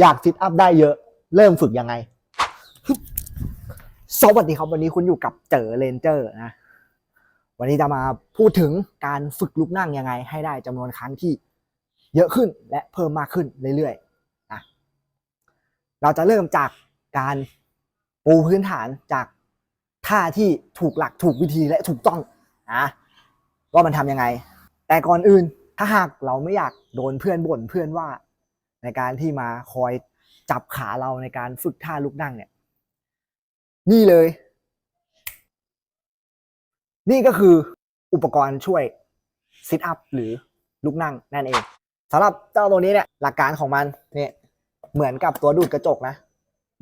อยากซิทอัพได้เยอะ เริ่มฝึกยังไง สวัสดีครับ วันนี้คุณอยู่กับเจอเลนเจอร์นะ วันนี้จะมาพูดถึงการฝึกลุกนั่งยังไง ให้ได้จำนวนครั้งที่เยอะขึ้นและเพิ่มมากขึ้นเรื่อยๆนะเราจะเริ่มจากการปูพื้นฐานจากท่าที่ถูกหลักถูกวิธีและถูกต้องนะว่ามันทำยังไง แต่ก่อนอื่นถ้าหากเราไม่อยากโดนเพื่อนบ่นเพื่อนว่า ในการที่มาคอยจับขาเราในการฝึกท่าลุกนั่งเนี่ย นี่เลย นี่ก็คืออุปกรณ์ช่วยซิทอัพหรือลุกนั่งนั่นเองสำหรับเจ้าตัวนี้เนี่ยหลักการของมันเนี่ยเหมือนกับตัวดูดกระจกนะ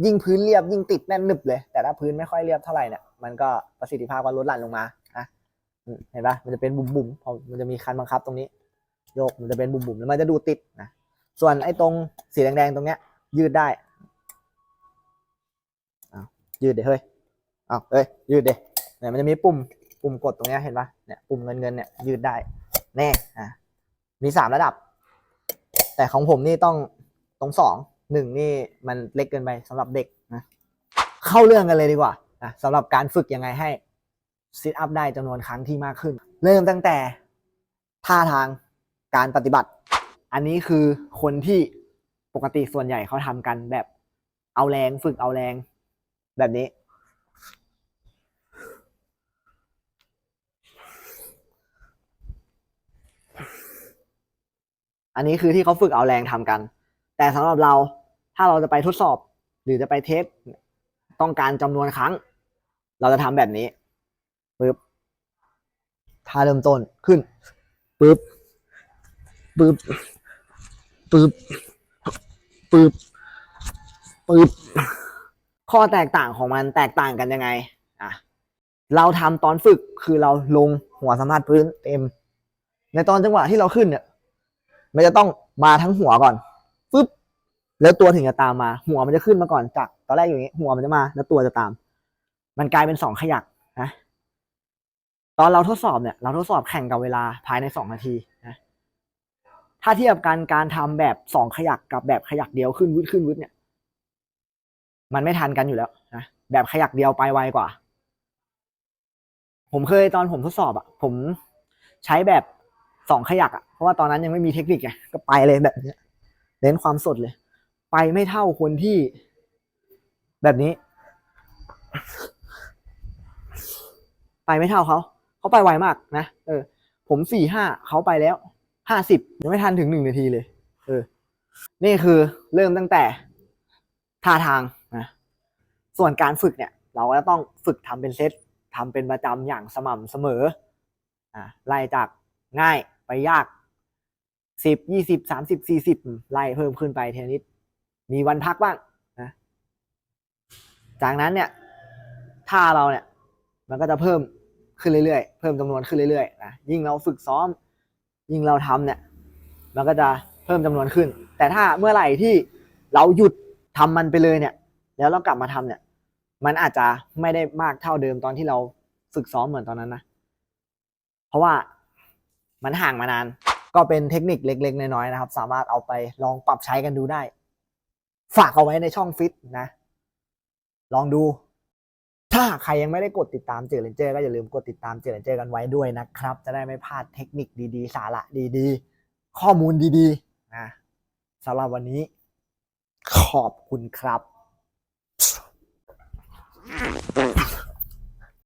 ยิ่งพื้นเรียบยิ่งติดแน่นหนึบเลย แต่ถ้าพื้นไม่ค่อยเรียบเท่าไหร่เนี่ยมันก็ประสิทธิภาพก็ลดหลั่นลงมานะอืมเห็นปะมันจะเป็นบุ๋มๆพอมันจะมีคันบังคับตรงนี้ โยกมันจะเป็นบุ๋มๆแล้วมันจะดูติดนะ ส่วนไอ้ตรงสีแดงๆตรงเนี้ย ยืดได้อ้าวยืดเดี๋ยวเฮ้ยอ้าวเอ้ยยืดเดี๋ยวเนี่ยมันจะมีปุ่มปุ่มกดตรงเนี้ยเห็นปะเนี่ยปุ่มเงินเงินเนี่ยยืดได้แน่อะมีสามระดับ แต่ของผมนี่ต้องตรงสองหนึ่งนี่มันเล็กเกินไปสำหรับเด็กนะเข้าเรื่องกันเลยดีกว่านะสำหรับการฝึกยังไงให้ซิทอัพได้จำนวนครั้งที่มากขึ้น เริ่มตั้งแต่ท่าทางการปฏิบัติ อันนี้คือคนที่ปกติส่วนใหญ่เขาทำกันแบบเอาแรงฝึกเอาแรง แบบนี้ อันนี้คือที่เขาฝึกเอาแรงทำกัน แต่สำหรับเราถ้าเราจะไปทดสอบ หรือจะไปเทสต้องการจำนวนครั้ง เราจะทำแบบนี้ปึ๊บท่าเริ่มต้นขึ้นปึ๊บปึ๊บ ปึ๊บปึ๊บปึ๊บข้อแตกต่างของมันแตกต่างกันยังไงอะเราทำตอนฝึกคือเราลงหัวสัมผัสพื้นเต็ม ในตอนจังหวะที่เราขึ้นเนี่ยมันจะต้องมาทั้งหัวก่อนปึ๊บแล้วตัวถึงจะตามมา หัวมันจะขึ้นมาก่อนจากตอนแรกอย่างนี้ หัวมันจะมา แล้วตัวจะตาม มันกลายเป็นสองขยักนะตอนเราทดสอบเนี่ย เราทดสอบแข่งกับเวลาภายในสองนาที ถ้าเทียบกันการทำแบบสองขยักกับแบบขยักเดียวขึ้นวืดขึ้นวืดเนี่ย มันไม่ทันกันอยู่แล้วนะแบบขยักเดียวไปไวกว่า ผมเคยตอนผมทดสอบอะ่ะผมใช้แบบสองขยักอะ่ะเพราะว่าตอนนั้นยังไม่มีเทคนิคไงก็ไปเลยแบบเนี้ยเน้นความสดเลย ไปไม่เท่าคนที่แบบนี้ ไปไม่เท่าเขาเขาไปไวมากนะเออ ผมสี่ห้าเขาไปแล้ว ห้าสิบยังไม่ทันถึงหนึ่งนาทีเลย เออ นี่คือเริ่มตั้งแต่ท่าทางนะส่วนการฝึกเนี่ย เราก็ต้องฝึกทำเป็นเซตทำเป็นประจำอย่างสม่ำเสมออ่าไล่จากง่ายไปยากสิบยี่สิบสามสิบสี่สิบไล่เพิ่มขึ้นไปเทนิดมีวันพักบ้างนะจากนั้นเนี่ยท่าเราเนี่ย มันก็จะเพิ่มขึ้นเรื่อยๆ เพิ่มจำนวนขึ้นเรื่อยๆนะยิ่งเราฝึกซ้อม ยิ่งเราทำเนี่ย มันก็จะเพิ่มจำนวนขึ้น แต่ถ้าเมื่อไหร่ที่เราหยุดทำมันไปเลยเนี่ย แล้วเรากลับมาทำเนี่ย มันอาจจะไม่ได้มากเท่าเดิมตอนที่เราฝึกซ้อมเหมือนตอนนั้นนะ เพราะว่ามันห่างมานาน ก็เป็นเทคนิคเล็ก ๆ น้อยๆนะครับ สามารถเอาไปลองปรับใช้กันดูได้ ฝากเอาไว้ในช่องฟิตนะ ลองดู ถ้าใครยังไม่ได้กดติดตามเจอเลนเจอร์ก็อย่าลืมกดติดตามเจอเลนเจอร์กันไว้ด้วยนะครับ จะได้ไม่พลาดเทคนิคดีๆ สาระดีๆ ข้อมูลดีๆนะสำหรับวันนี้ ขอบคุณครับ